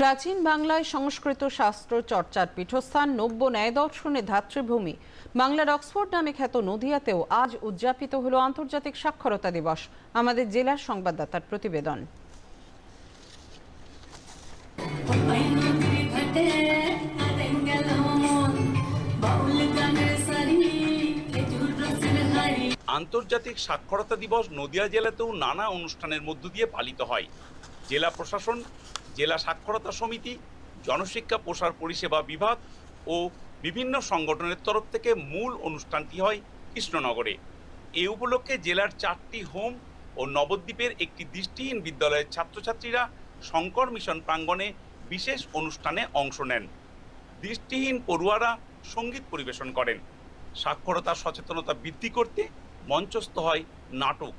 প্রাচীন বাংলায় সংস্কৃত শাস্ত্র, চর্চার পীঠস্থান, নব্য ন্যায় দর্শনে ধাতৃভূমি। বাংলার অক্সফোর্ড নামে খ্যাত নদিয়াতেও আজ উদযাপিত হল আন্তর্জাতিক সাক্ষরতা দিবস। আমাদের জেলার সংবাদদাতার প্রতিবেদন। আন্তর্জাতিক সাক্ষরতা দিবস নদিয়া জেলাতেও নানা অনুষ্ঠানের মধ্য দিয়ে পালিত হয়। জেলা প্রশাসন জেলা সাক্ষরতা সমিতি, জনশিক্ষা প্রসার পরিষেবা বিভাগ ও বিভিন্ন সংগঠনের তরফ থেকে মূল অনুষ্ঠানটি হয় কৃষ্ণনগরে। এ উপলক্ষে জেলার চারটি হোম ও নবদ্বীপের একটি দৃষ্টিহীন বিদ্যালয়ের ছাত্রছাত্রীরা শঙ্কর মিশন প্রাঙ্গণে বিশেষ অনুষ্ঠানে অংশ নেন। দৃষ্টিহীন পড়ুয়ারা সংগীত পরিবেশন করেন। সাক্ষরতা সচেতনতা বৃদ্ধি করতে মঞ্চস্থ হয় নাটক,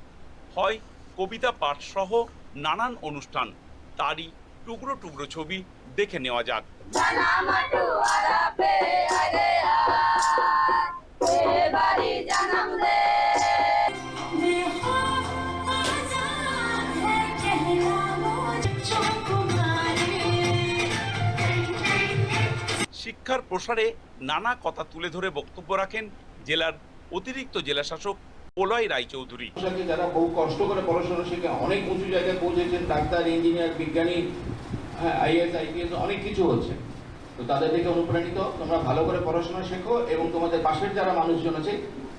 হয় কবিতা পাঠ সহ নানান অনুষ্ঠান। তারই টুকরো টুকরো ছবি দেখে নেওয়া যাক। শিক্ষার প্রসারে নানা কথা তুলে ধরে বক্তব্য রাখেন জেলার অতিরিক্ত জেলা শাসক প্রলয় রায়চৌধুরী। যারা বহু কষ্ট করে পড়াশোনা শিখে অনেক উঁচু জায়গায় পৌঁছেছেন ডাক্তার ইঞ্জিনিয়ার বিজ্ঞানী হ্যাঁ আইএস আইপিএস অনেক কিছু হচ্ছে। তো তাদের থেকে অনুপ্রাণিত তোমরা ভালো করে পড়াশোনা শেখো এবং তোমাদের পাশের যারা মানুষজন আছে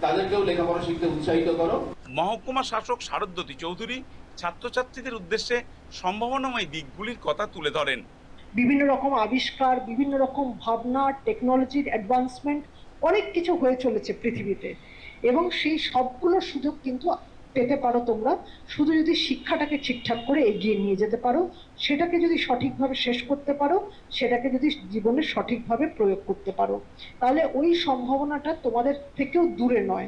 তাদেরকেও লেখাপড়া শিখতে উৎসাহিত করো। মহকুমা শাসক শারদ্বতী চৌধুরী ছাত্রছাত্রীদের উদ্দেশ্যে সম্ভাবনাময় দিকগুলির কথা তুলে ধরেন। বিভিন্ন রকম আবিষ্কার বিভিন্ন রকম ভাবনা টেকনোলজির অ্যাডভান্সমেন্ট অনেক কিছু হয়ে চলেছে পৃথিবীতে। এবং সেই সবগুলো সুযোগ কিন্তু পেতে পারো তোমরা। শুধু যদি শিক্ষাটাকে ঠিকঠাক করে এগিয়ে নিয়ে যেতে পারো সেটাকে যদি সঠিকভাবে শেষ করতে পারো সেটাকে যদি জীবনে সঠিকভাবে প্রয়োগ করতে পারো। তাহলে ওই সম্ভাবনাটা তোমাদের থেকেও দূরে নয়।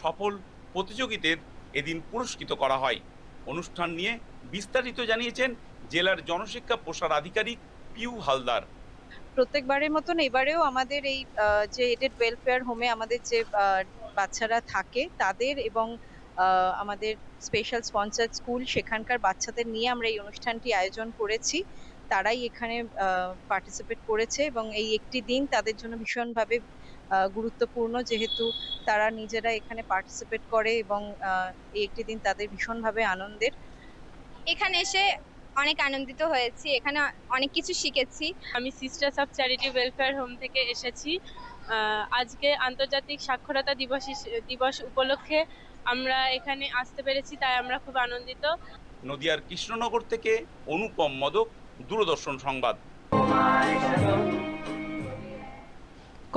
সফল প্রতিযোগীদের এদিন পুরস্কৃত করা হয়। অনুষ্ঠান নিয়ে বিস্তারিত জানিয়েছেন জেলার জনশিক্ষা প্রসার আধিকারিক পিউ হালদার। প্রত্যেকবারের মতন এবারেও আমাদের এই যে এডেড ওয়েলফেয়ার হোমে আমাদের যে বাচ্চারা থাকে তাদের এবং আমাদের স্পেশাল স্পন্সার স্কুল সেখানকার বাচ্চাদের নিয়ে আমরা এই অনুষ্ঠানটি আয়োজন করেছি। তারাই এখানে পার্টিসিপেট করেছে এবং এই একটি দিন তাদের জন্য ভীষণভাবে গুরুত্বপূর্ণ। যেহেতু তারা নিজেরা এখানে পার্টিসিপেট করে এবং এই একটি দিন তাদের ভীষণভাবে আনন্দের। এখানে এসে অনেক আনন্দিত হয়েছি এখানে অনেক কিছু শিখেছি। আমি Sisters of Charity Welfare Home থেকে এসেছি। আজকে আন্তর্জাতিক সাক্ষরতা দিবস দিবস উপলক্ষে আমরা এখানে আসতে পেরেছি তাই আমরা খুব আনন্দিত। নদিয়ার কৃষ্ণনগর থেকে অনুপম মদক দূরদর্শন সংবাদ।